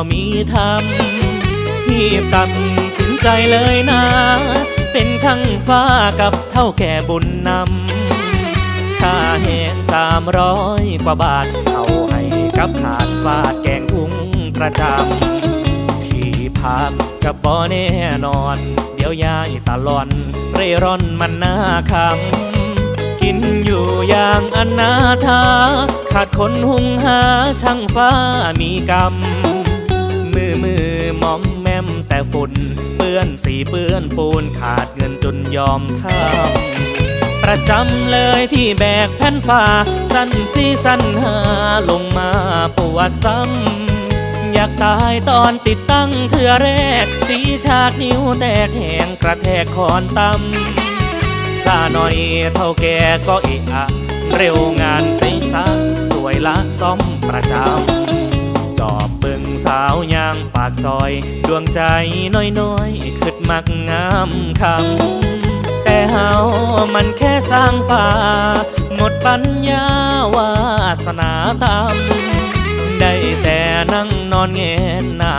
ก็มีทำพี่ตัดสินใจเลยนะ เป็นช่างฟ้ากับเท่าแก่บุญนำค่าแหนสามร้อยกว่าบาทเอาให้กับขาดฟาดแกงทุงประจำที่พักกับบ่อแน่นอน เดี๋ยวยายตะลอน เร่ร่อนมันหน้าคำกินอยู่อย่างอนาถาขาดคนหุงหาช่างฟ้ามีกรรม มือมอมแมมแต่ฝุ่น เปื้อนสีเปื้อนปูนขาดเงินจนยอมทำประจำเลยที่แบกแผ่นฝ่า สั้นสีสั้นหาลงมาปวดซ้ำ อยากตายตอนติดตั้งเถื่อแรกตีชาตินิ้วแตกแหงกระแทกคอนตำซาหน่อยเท่าแกก็เอะอะเร็วงานเซ็งซะสวยละซ้อมประจำ จอบเบิ่งสาวยางปากซอย ดวงใจน้อยๆคิดมักงามคำแต่เฮามันแค่สร้างป่า หมดปัญญาวาสนาตามได้แต่นั่งนอนเงียนหน้า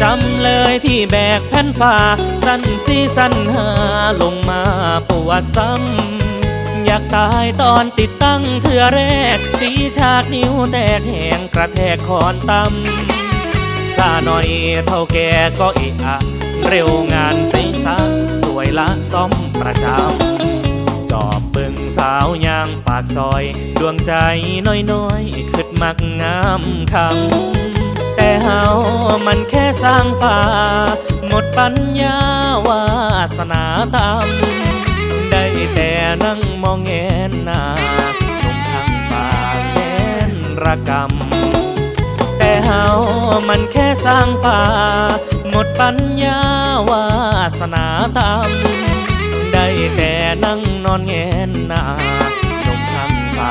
จำเลยที่แบกแผ่นฝ่า สั้นสีสั้นหาลงมาปวดซ้ำ อยากตายตอนติดตั้งเถื่อแรกตีชาตินิ้วแตกแหงกระแทกคอนตำซาหน่อยเท่าแกก็เอะเร็วงานสิงสะสวยละซ่อมประจำ จอบเบิ่งสาวยางปากซอย ดวงใจน้อยๆขึ้นมักงามคำ แต่เฮามันแค่สร้างป่า หมดปัญญาวาสนาตามได้แต่นั่งมองเงนหน้าลงทางป่าแสนระกำแต่เฮามันแค่สร้างป่า หมดปัญญาวาสนาตามได้แต่นั่งนอนเงนหน้าลงทางป่า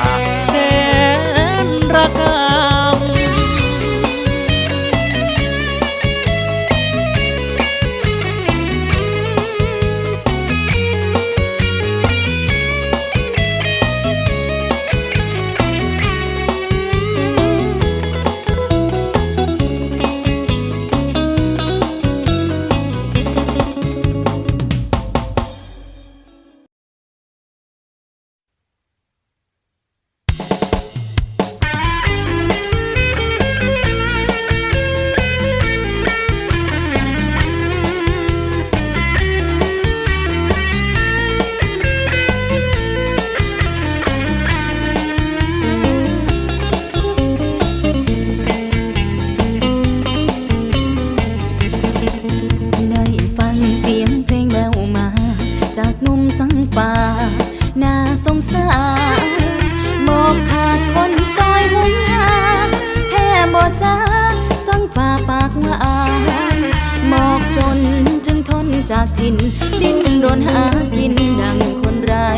จากถิ่นดิ้นรนหากินดังคนไร้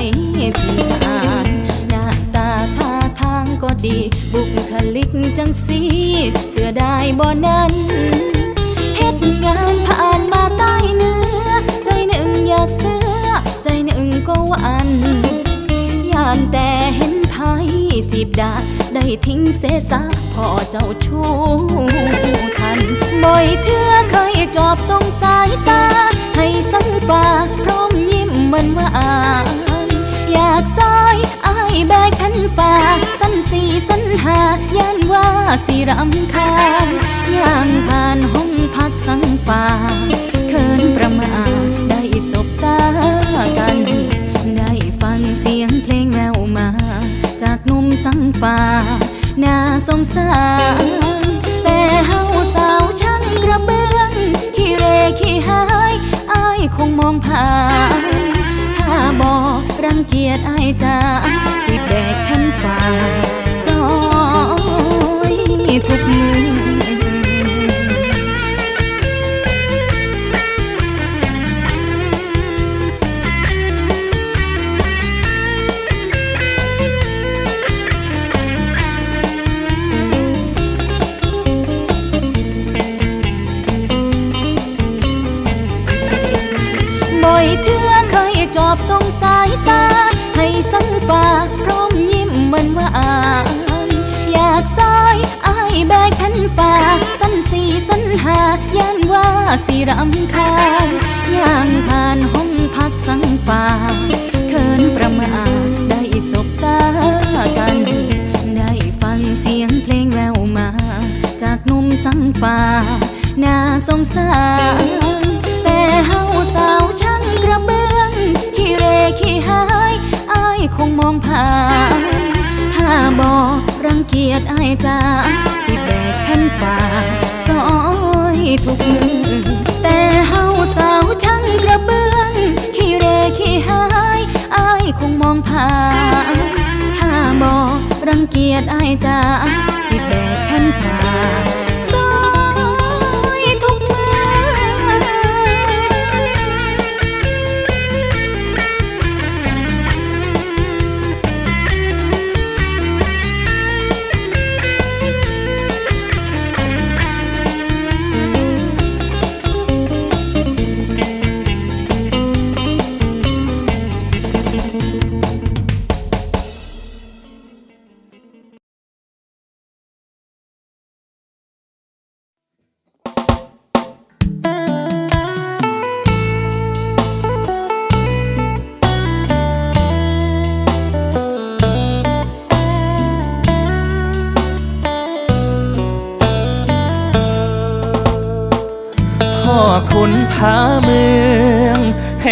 ที่อานหน้าตาท่าทางก็ดี บุคลิกจังสีเสื้อได้บ่นั้นเฮ็ดงานผ่านมาใต้เนื้อ ใจหนึ่งอยากเสื้อ ใจหนึ่งก็หวานยานแต่เห็นไพ่จีบดาได้ทิ้งเสสะพ่อเจ้าชู้ทันบ่อยเทื่อเคยจอบสงสายตา ให้สังฟ้าพร้อมยิ้มมันว่าอานอยากซอยอายแบกแผ่นฝากสั้นสีสั้นหาย่านว่าสิรำคาญย่างผ่านห้องพักสังฟ้าเขินประมาได้สบตากัน ได้ฟังเสียงเพลงแววมา จากนุ่มสังฟ้าน่าสงสารแต่เฮาสาวช่างกระเบ องผ่าน ถ้าบอกรังเกียจไอจ้าสิแบกทั้นฟ้า อเคยจอบส่งสายตา ให้สังฟ้าพร้อมยิ้มมือนว่าอ่านอยากซอยอายแบกแผ่นฟ้า สั้นสีสันหาย่านว่าสิรำคาญย่างผ่านห้องพักสังฟ้าเขินประมาได้สบตากันได้ฟังเสียงเพลงแววมา จากนุ่มสังฟ้าน่าสงสารแต่เฮาสาว กระเบื้องขี้เรขี้หายอายคงมองผ่าน ถ้าบอกรังเกียจอายจ้าสิแบกแผ่นฟ้าซอยทุกมือแต่เฮาสาวช่างกระเบื้องขี้เรขี้หายอายคงมองผ่าน ถ้าบอกรังเกียจอายจ้าสิแบกแผ่นฟ้า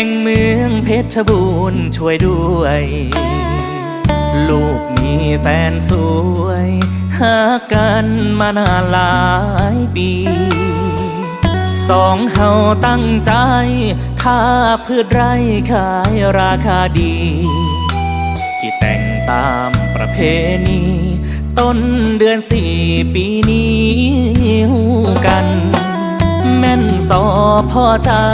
ห่งเมืองเพชรบูรณ์ช่วยด้วย ลูกมีแฟนสวย หากันมานานหลายปีสองเฮาตั้งใจ ถ้าพืชไรขายราคาดีจิตแต่งตามประเพณี ต้นเดือนสี่ปีนี้หูกัน แม่นสอพ่อจ้า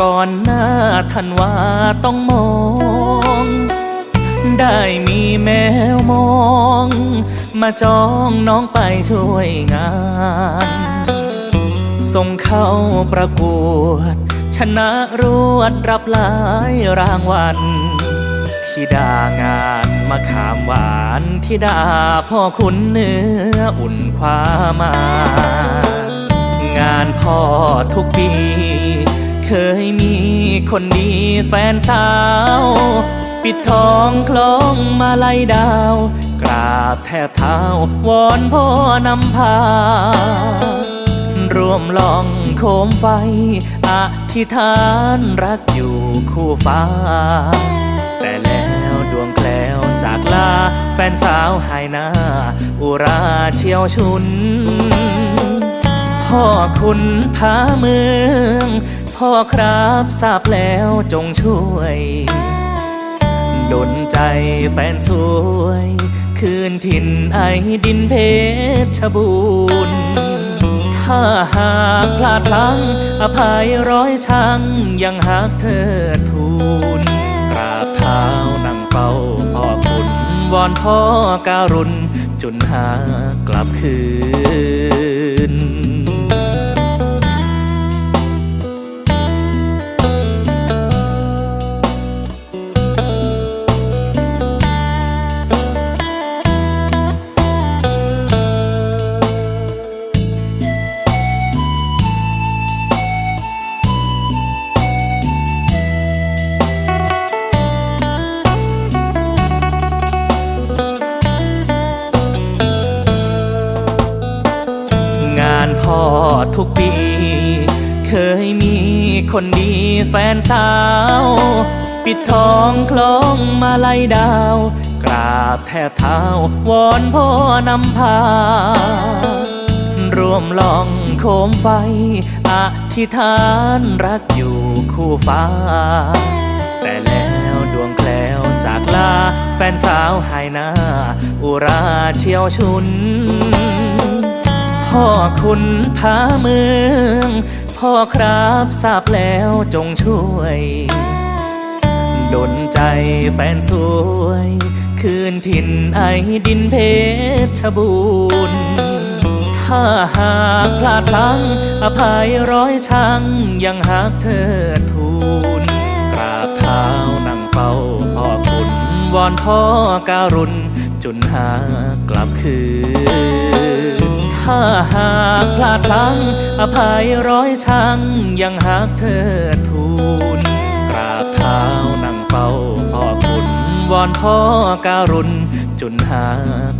ก่อนหน้าทันว่าต้องมอง ได้มีแมวมอง มาจองน้องไปช่วยงาน ส่งเข้าประกวด ชนะรวดรับหลายรางวัลทิดางานมาขามหวานทิดาพ่อคุณเนื้ออุ่นความมางานพ่อทุกปี เคยมีคนดีแฟนสาว ปิดทองคล้องมาลัยดาว กราบแทบเท้าวอนพ่อนำพา ร่วมลองโคมไฟ อธิษฐานรักอยู่คู่ฟ้า แต่แล้วดวงแคล้วจากลา แฟนสาวหายหน้า อุราเชียวชุนพ่อคุณพาเมือง พ่อครับทราบแล้วจงช่วย ดนใจแฟนสวย คืนถิ่นไอดินเพชรบูรณ์ถ้าหากพลาดพลั้งอภัยร้อยชังยังหากเธอทูลกราบเท้านั่งเฝ้าพ่อคุณวอนพ่อการุณจุนหากลับคืน มาลัยดาว กราบแทบเท้าวอนพ่อนำพา ร่วมลองโคมไฟ อธิษฐานรักอยู่คู่ฟ้า แต่แล้วดวงแคล้วจากลา แฟนสาวหายหน้า อุราเชียวชุน พ่อคุณพาเมือง พ่อครับทราบแล้วจงช่วย ดนใจแฟนสวย คืนถิ่นไอดินเพชรบูรณ์ถ้าหากพลาดพลั้งอภัยร้อยชังยังหากเธอทูลกราบเท้าอนพ่อการุณจนหากลับคืน ถ้าหากพลาดพลั้งอภัยร้อยชังยังหากเธอทูล ฝ้าพ่อคุณวอนพ่อการุณ จนหา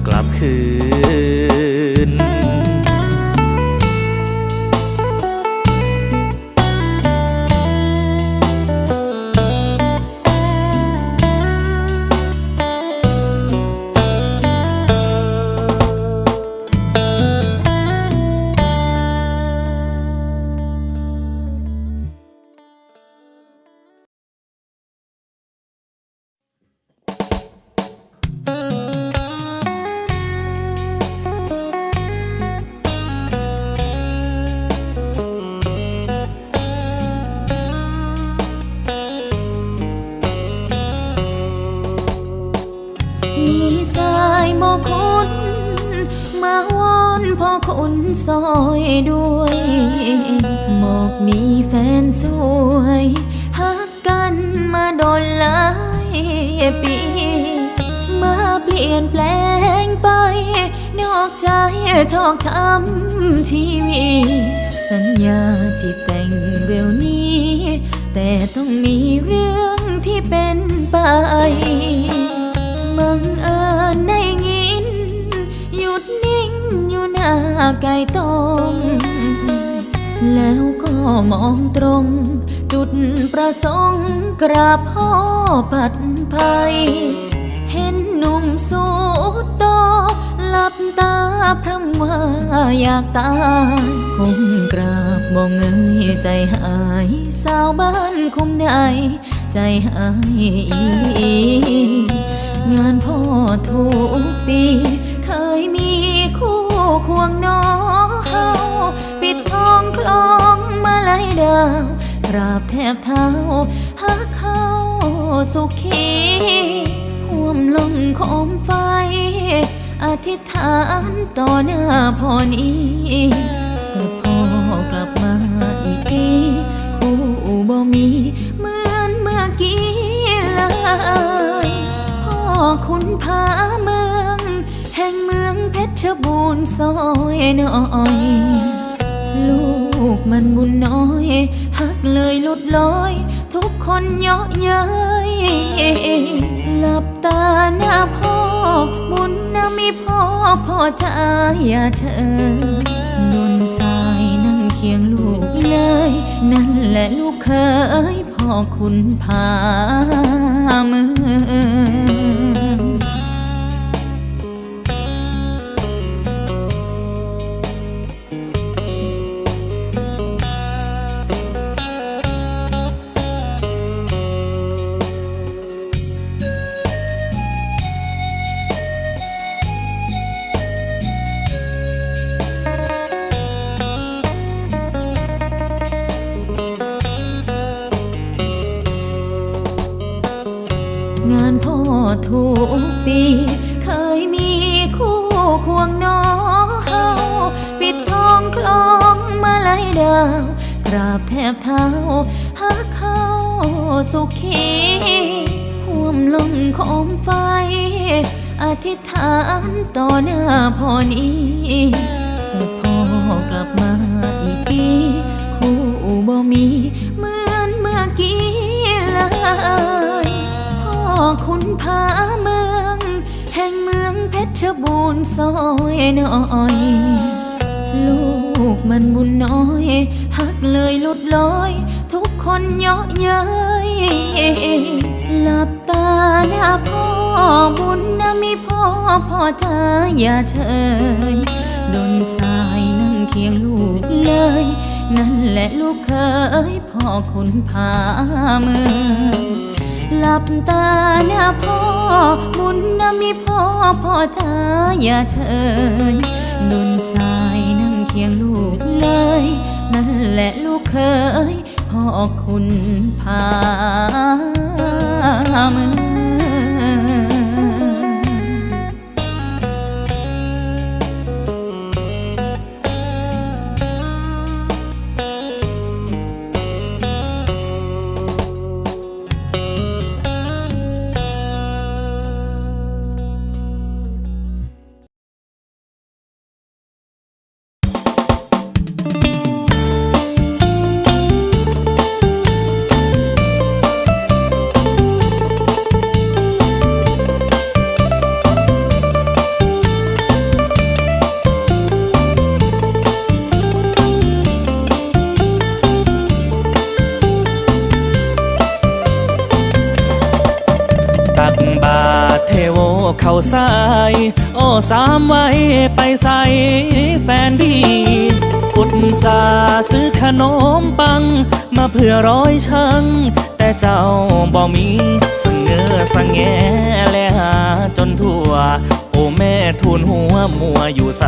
กลับคืน นสวยหักกันมาโดนหลายปี มาเปลี่ยนแปลงไป นอกใจชอกช้ำชีวี สัญญาที่แต่งเร็วนี้ แต่ต้องมีเรื่องที่เป็นไปบังเอิญได้ยิน หยุดนิ่งอยู่หน้าไก่ต้ม แล้วก็มองตรง จุดประสงค์กราบพ่อปัดภัย เห็นหนุ่มสูดโตหลับตาพร่ำว่าอยากตายคงกราบมองเงยใจหาย สาวบ้านคงได้ใจหายอีงานพ่อทุกปี เคยมีคู่ควงน้อง ปิดทองคลองมาลายดาวกราบแทบเท้าหักเขาสุขีห่วมลมโคมไฟ อธิษฐานต่อหน้าพ่อนี้แต่พ่อกลับมาอีกทีคู่บ่มีเหมือนเมื่อกี้เลยพ่อคุณพาเมือง แห่งเมืองเพชรบูรณ์ซอยน้อย ลูกมันบุญน้อย หักเลยหลุดลอย ทุกคนเยาะเย้ยหลับตาหน้าพ่อ บุญนะมีพ่อ พ่อจะอย่าเธอนุนสายนั่งเคียงลูกเลย นั่นแหละลูกเคยพ่อคุณพามือ ธิษฐานต่อหน้าพ่อนี้แต่พ่อกลับมาอีกทีคู่บ่มีเหมือนเมื่อกี้เลยพ่อคุณพาเมือง แห่งเมืองเพชรบูรณ์ซอยน้อย ลูกมันบุญน้อยหักเลยหลุดลอย ทุกคนเยาะเย้ยหลับ ตาหน้าพ่อบุญนะมีพ่อพ่อเธออย่าเฉยดนสายนั่งเคียงลูกเลย นั่นแหละลูกเคยพ่อคุณพาเมืองหลับตาหน้าพ่อบุญนะมีพ่อพ่อจ้าอย่าเฉยนุนสายนั่งเคียงลูกเลยนั่นแหละลูกเคยพ่อคุณพา มือ เทโวเข้าสาย โอ้สามไว้ไปใส่แฟนพี่อุตสาซื้อขนมปัง มาเพื่อร้อยชังแต่เจ้าบ่มีสงเงอสงแงและหาจนทั่ว โอ้แม่ทูลหัวมัวอยู่ใส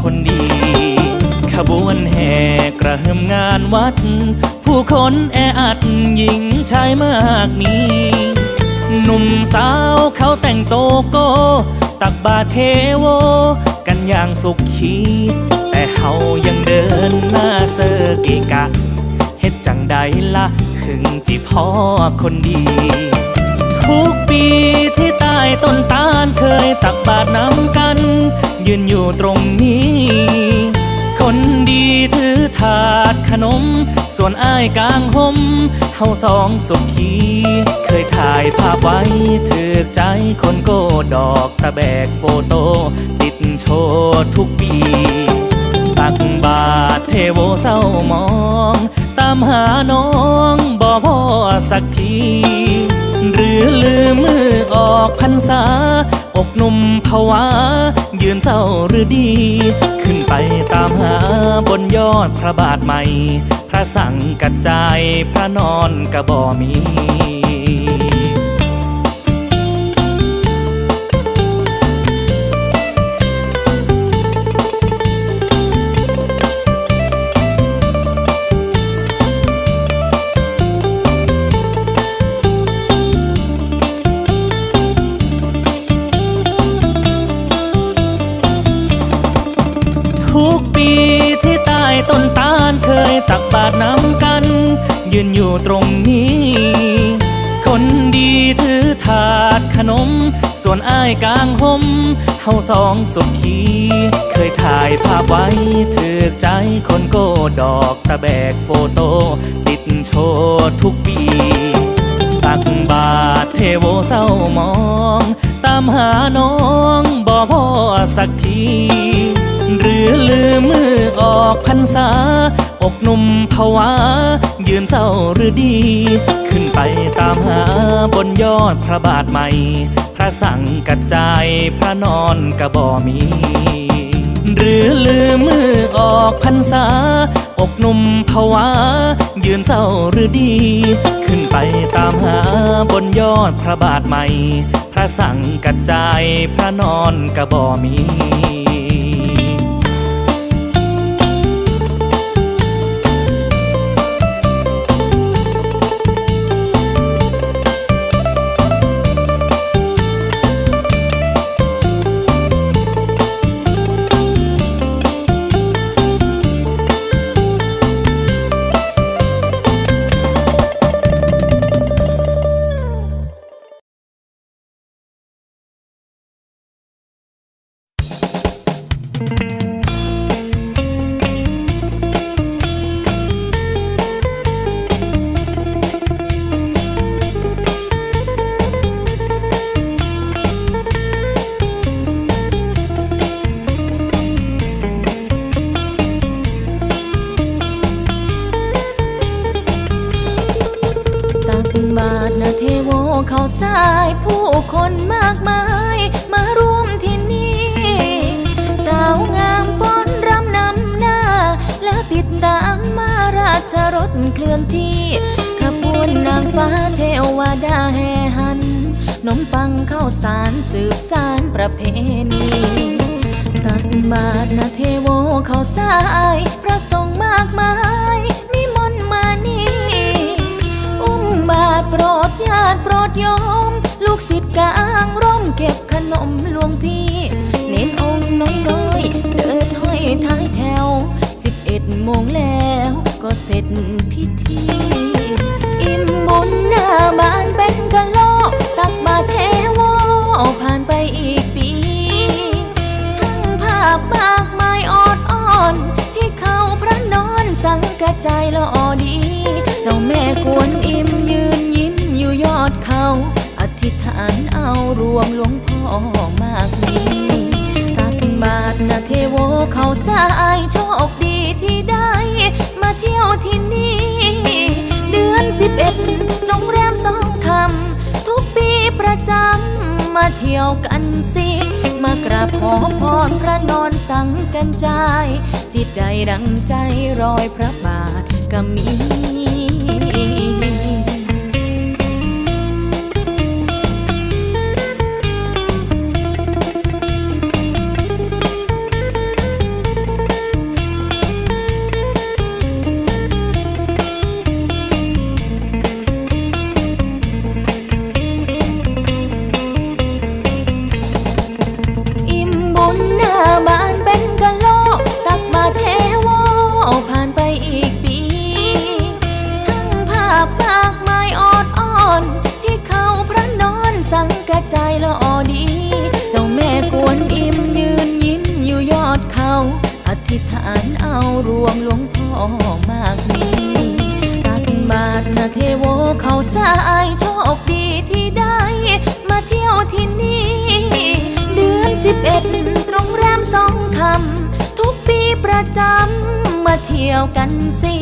คนดี ขบวนแห่กระหึ่มงานวัด ผู้คนแออัดหญิงชายมากมี หนุ่มสาวเขาแต่งโตโก ตักบาเทโว กันอย่างสุขขีแต่เขายังเดินหน้าเซอร์เกกะ เฮ็ดจังใดละถึงจิพ่อคนดี ทุกปีที่ใต้ต้นตาลเคยตักบาตรน้ำกัน ยืนอยู่ตรงนี้ ถือถาดขนม ส่วนอ้ายกลางหมเฮาสองสุขี เคยถ่ายภาพไว้ถือใจคนโกดอกตะแบกโฟโต้ติดโชว์ทุกปีตักบาทเทโวเศร้ามอง ตามหาน้องบ่พ่อสักทีหรือลืมมือออกพรรษา อกนุ่มภาวะ ยืนเศร้าหรือดี ขึ้นไปตามหาบนยอดพระบาทใหม่ พระสั่งกระจายพระนอนกระบอมี ดีถือถาดขนม ส่วนอ้ายกลางหมเฮาสองสุขี เคยถ่ายภาพไว้ถือใจคนโกดอกตะแบกโฟโต้ติดโชว์ทุกปี ตักบาทเทโวเศร้ามอง ตามหาน้องบ่พอสักที หรือลืมมือออกพรรษา อกหนุ่มภาวะยืนเศร้าหรือดี ขึ้นไปตามหาบนยอดพระบาทใหม่ พระสั่งกระจพระนอนกระบ่มีหรือลืมมือออกพรรษา อกหนุ่มภาวะยืนเศร้าหรือดี ขึ้นไปตามหาบนยอดพระบาทใหม่ พระสั่งกระจพระนอนกระบ่มีังข้าวสารสืบสารประเพณี ตักบาทนะเทโวเขาสาย พระสงฆ์มากมาย นิมนต์มานี่ อุ้มบาทโปรดญาติโปรดโยม ลูกศิษย์กลางร่มเก็บขนมหลวงพี่ เน้นองค์น้อยน้อยๆเดินห้อยท้ายแถว สิบเอ็ดโมงแล้วก็เสร็จพิธี อิ่มบุญหน้าบ้านเป็นกะโล ตักบาเทโวผ่านไปอีกปีช่างภาพมากมายออดอ่อน ที่เขาพระนอนสังกระจละออดี เจ้าแม่กวนอิมยืนยิ้มอยู่ยอดเขา อธิษฐานเอารวมหลวงพ่อมากมีตักบาทนะเทโวเขาสายโชคดีที่ได้ มาเที่ยวที่นี่ เดือนสิบเอ็ด มาเที่ยวกันสิ มากราบขอพรพระนอนสังกันใจ จิตใดดังใจรอยพระบาทก็มี รวมหลวงพ่อมากมีตักบาทนาเทโวเขาสายโชคดีที่ได้ มาเที่ยวที่นี่ เดือนสิบเอ็ดตรงแรมสองคำทุกปีประจำมาเที่ยวกันสิ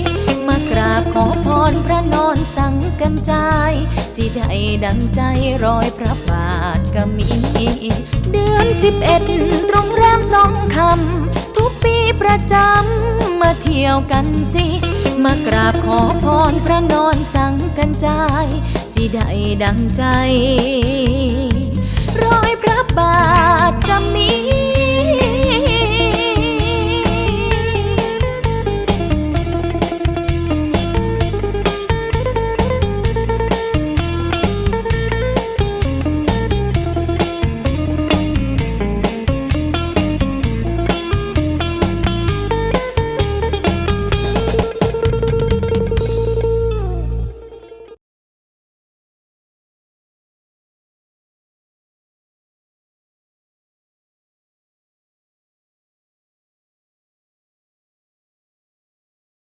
มากราบขอพรพระนอนสังกันใจายจีได้ดังใจรอยพระบาทก็มี เดือนสิบเอ็ดตรงแรมสองคำ ปีประจำ มาเที่ยวกันสิ มากราบขอพรพระนอนสั่งกันใจจีได้ดังใจ รอยพระบาทกำมี